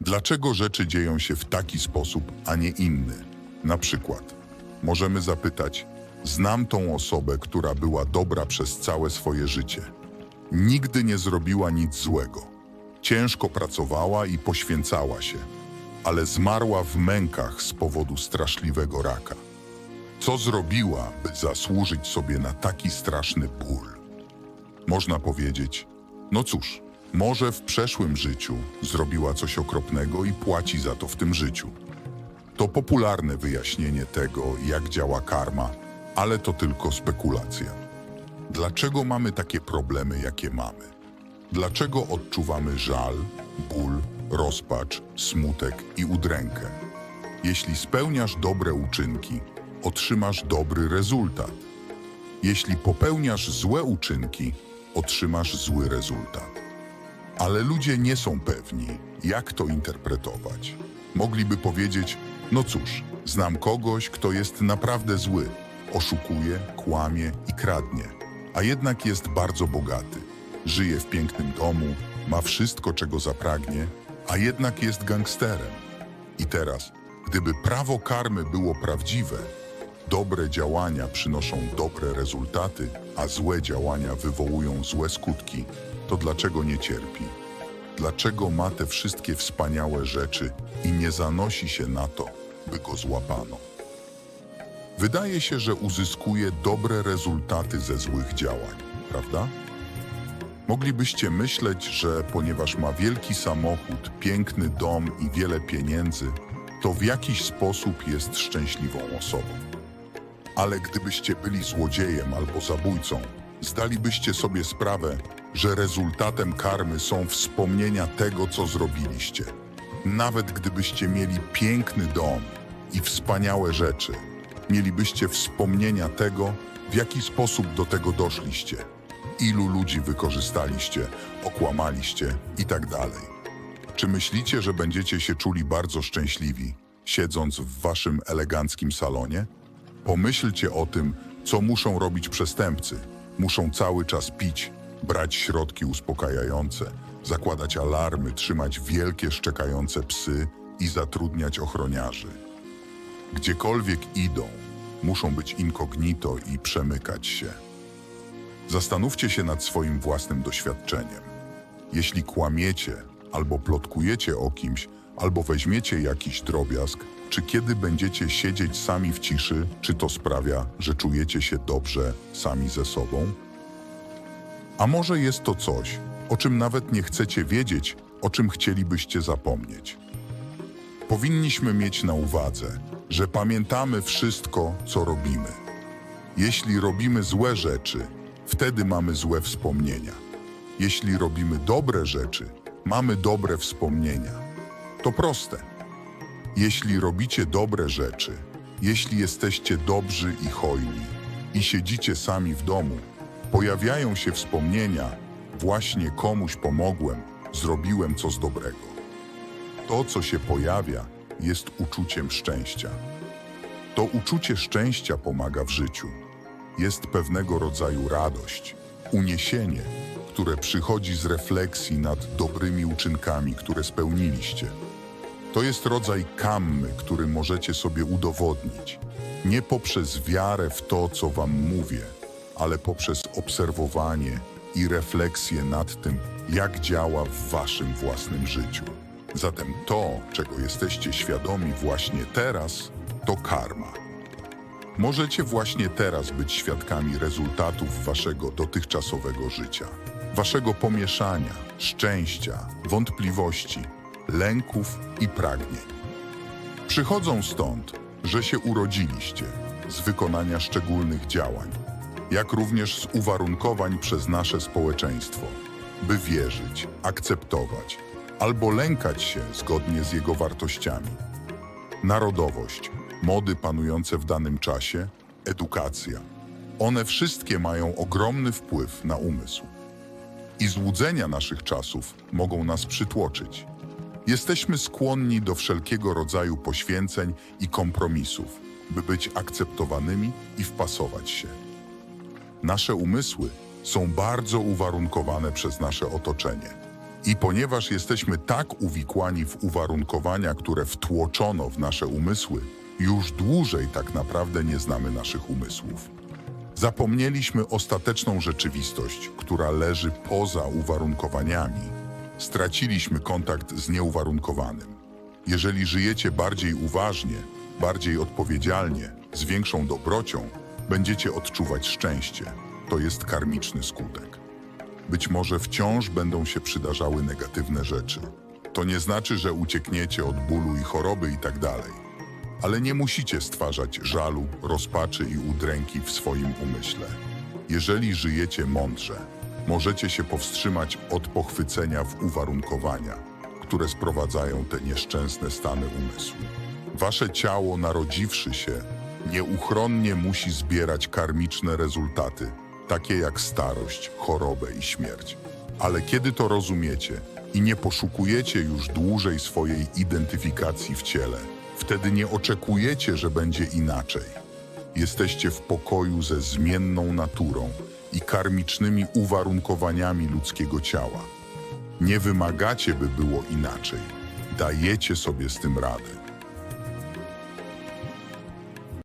Dlaczego rzeczy dzieją się w taki sposób, a nie inny? Na przykład, możemy zapytać: Znam tą osobę, która była dobra przez całe swoje życie. Nigdy nie zrobiła nic złego. Ciężko pracowała i poświęcała się, ale zmarła w mękach z powodu straszliwego raka. Co zrobiła, by zasłużyć sobie na taki straszny ból? Można powiedzieć, no cóż, może w przeszłym życiu zrobiła coś okropnego i płaci za to w tym życiu. To popularne wyjaśnienie tego, jak działa karma, ale to tylko spekulacja. Dlaczego mamy takie problemy, jakie mamy? Dlaczego odczuwamy żal, ból, rozpacz, smutek i udrękę? Jeśli spełniasz dobre uczynki, otrzymasz dobry rezultat. Jeśli popełniasz złe uczynki, otrzymasz zły rezultat. Ale ludzie nie są pewni, jak to interpretować. Mogliby powiedzieć: No cóż, znam kogoś, kto jest naprawdę zły, oszukuje, kłamie i kradnie, a jednak jest bardzo bogaty. Żyje w pięknym domu, ma wszystko, czego zapragnie, a jednak jest gangsterem. I teraz, gdyby prawo karmy było prawdziwe, dobre działania przynoszą dobre rezultaty, a złe działania wywołują złe skutki, to dlaczego nie cierpi? Dlaczego ma te wszystkie wspaniałe rzeczy i nie zanosi się na to, by go złapano? Wydaje się, że uzyskuje dobre rezultaty ze złych działań, prawda? Moglibyście myśleć, że ponieważ ma wielki samochód, piękny dom i wiele pieniędzy, to w jakiś sposób jest szczęśliwą osobą. Ale gdybyście byli złodziejem albo zabójcą, zdalibyście sobie sprawę, że rezultatem karmy są wspomnienia tego, co zrobiliście. Nawet gdybyście mieli piękny dom i wspaniałe rzeczy, mielibyście wspomnienia tego, w jaki sposób do tego doszliście, ilu ludzi wykorzystaliście, okłamaliście i tak. Czy myślicie, że będziecie się czuli bardzo szczęśliwi, siedząc w waszym eleganckim salonie? Pomyślcie o tym, co muszą robić przestępcy. Muszą cały czas pić, brać środki uspokajające, zakładać alarmy, trzymać wielkie szczekające psy i zatrudniać ochroniarzy. Gdziekolwiek idą, muszą być incognito i przemykać się. Zastanówcie się nad swoim własnym doświadczeniem. Jeśli kłamiecie, albo plotkujecie o kimś, albo weźmiecie jakiś drobiazg, czy kiedy będziecie siedzieć sami w ciszy, czy to sprawia, że czujecie się dobrze sami ze sobą? A może jest to coś, o czym nawet nie chcecie wiedzieć, o czym chcielibyście zapomnieć? Powinniśmy mieć na uwadze, że pamiętamy wszystko, co robimy. Jeśli robimy złe rzeczy, wtedy mamy złe wspomnienia. Jeśli robimy dobre rzeczy, mamy dobre wspomnienia. To proste. Jeśli robicie dobre rzeczy, jeśli jesteście dobrzy i hojni i siedzicie sami w domu, pojawiają się wspomnienia, właśnie komuś pomogłem, zrobiłem coś dobrego. To, co się pojawia, jest uczuciem szczęścia. To uczucie szczęścia pomaga w życiu. Jest pewnego rodzaju radość, uniesienie, które przychodzi z refleksji nad dobrymi uczynkami, które spełniliście. To jest rodzaj kammy, który możecie sobie udowodnić. Nie poprzez wiarę w to, co wam mówię, ale poprzez obserwowanie i refleksję nad tym, jak działa w waszym własnym życiu. Zatem to, czego jesteście świadomi właśnie teraz, to karma. Możecie właśnie teraz być świadkami rezultatów waszego dotychczasowego życia, waszego pomieszania, szczęścia, wątpliwości, lęków i pragnień. Przychodzą stąd, że się urodziliście z wykonania szczególnych działań, jak również z uwarunkowań przez nasze społeczeństwo, by wierzyć, akceptować albo lękać się zgodnie z jego wartościami. Narodowość, mody panujące w danym czasie, edukacja. One wszystkie mają ogromny wpływ na umysł. I złudzenia naszych czasów mogą nas przytłoczyć. Jesteśmy skłonni do wszelkiego rodzaju poświęceń i kompromisów, by być akceptowanymi i wpasować się. Nasze umysły są bardzo uwarunkowane przez nasze otoczenie. I ponieważ jesteśmy tak uwikłani w uwarunkowania, które wtłoczono w nasze umysły, już dłużej tak naprawdę nie znamy naszych umysłów. Zapomnieliśmy ostateczną rzeczywistość, która leży poza uwarunkowaniami. Straciliśmy kontakt z nieuwarunkowanym. Jeżeli żyjecie bardziej uważnie, bardziej odpowiedzialnie, z większą dobrocią, będziecie odczuwać szczęście. To jest karmiczny skutek. Być może wciąż będą się przydarzały negatywne rzeczy. To nie znaczy, że uciekniecie od bólu i choroby i tak. Ale nie musicie stwarzać żalu, rozpaczy i udręki w swoim umyśle. Jeżeli żyjecie mądrze, możecie się powstrzymać od pochwycenia w uwarunkowania, które sprowadzają te nieszczęsne stany umysłu. Wasze ciało, narodziwszy się, nieuchronnie musi zbierać karmiczne rezultaty, takie jak starość, chorobę i śmierć. Ale kiedy to rozumiecie i nie poszukujecie już dłużej swojej identyfikacji w ciele, wtedy nie oczekujecie, że będzie inaczej. Jesteście w pokoju ze zmienną naturą i karmicznymi uwarunkowaniami ludzkiego ciała. Nie wymagacie, by było inaczej. Dajecie sobie z tym radę.